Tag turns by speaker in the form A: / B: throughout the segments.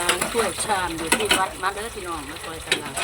A: ล้างถ้วยชามอยู่ที่วัดมาเด้อพี่น้องมาซอยกันล้าง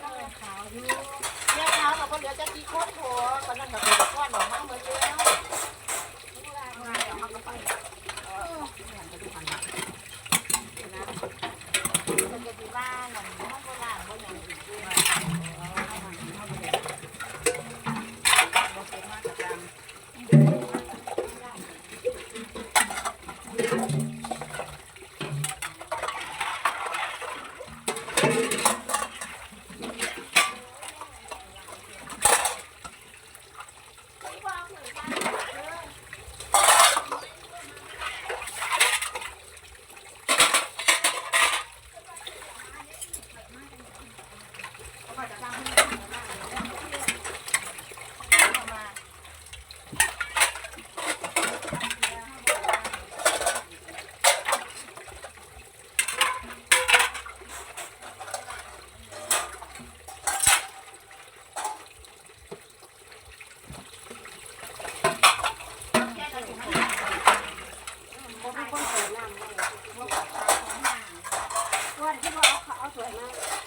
A: ถ้วยชาว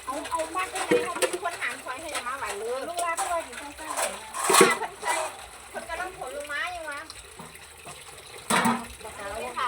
B: เอาเอามาไปไหนเขามีคนหามคอยให้มาไหวเลยลูกลาไปเลยถึงใกล้ๆคนใจคนกำลังผลไม้ยังวะบักเอาเลยค่ะ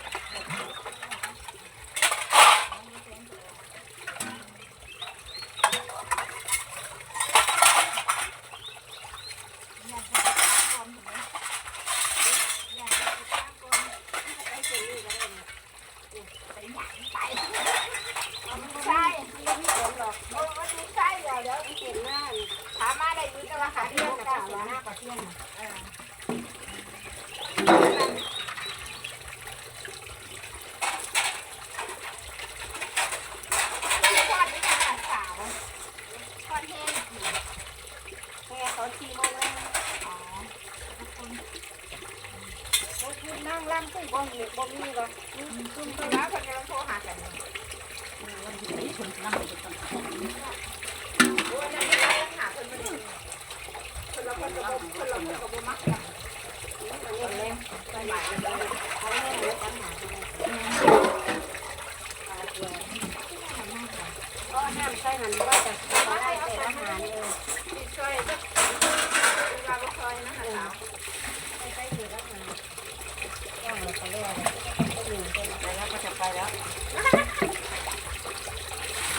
B: ใช่ไม่มีผลหรอกโอ้มันไม่ใช่เดี๋ยวเดี๋ยวมันเห็นหน้าถามมาได้ยินแต่ว่าขาเที่ยงกับเสียหน้ากับเที่ยงทอดไม่ใช่การสาวทอดแห้งแห้งตอนสี่โม นั่งล่ำกุ้งบ่มีบ่มีหรอกคุณไปแล้วคนกำลังโทรหากันก็น้ำใส่หันว่าจะมาได้แต่อาหรออช่วยเราก็ช่วยนะคะใส่ใส่เสืออาหารย่างเราไปเรื่อยก็อยู่เป็นไปแล้วก็จะไปแล้ว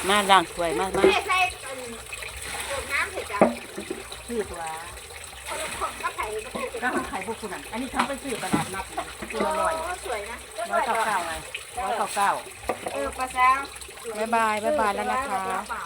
A: มาล้างถ้วยมามา
B: ใส่ใส่ตัวน้ำเสร็จแล้ว
A: ซื้อตัว
B: คนคนก็ไข่ ก็คือ
A: ก็ไข่พวกคุณอะอันนี้เขาไปซื้อตลาดนัดตัวละร้อย
B: สวยนะ
A: ร้อยเก้าเก้าไงร้อยเก้าเก้า
B: เออปลาแซว
A: บ๊ายบายบ๊ายบายแล้วนะคะ
B: เปล่า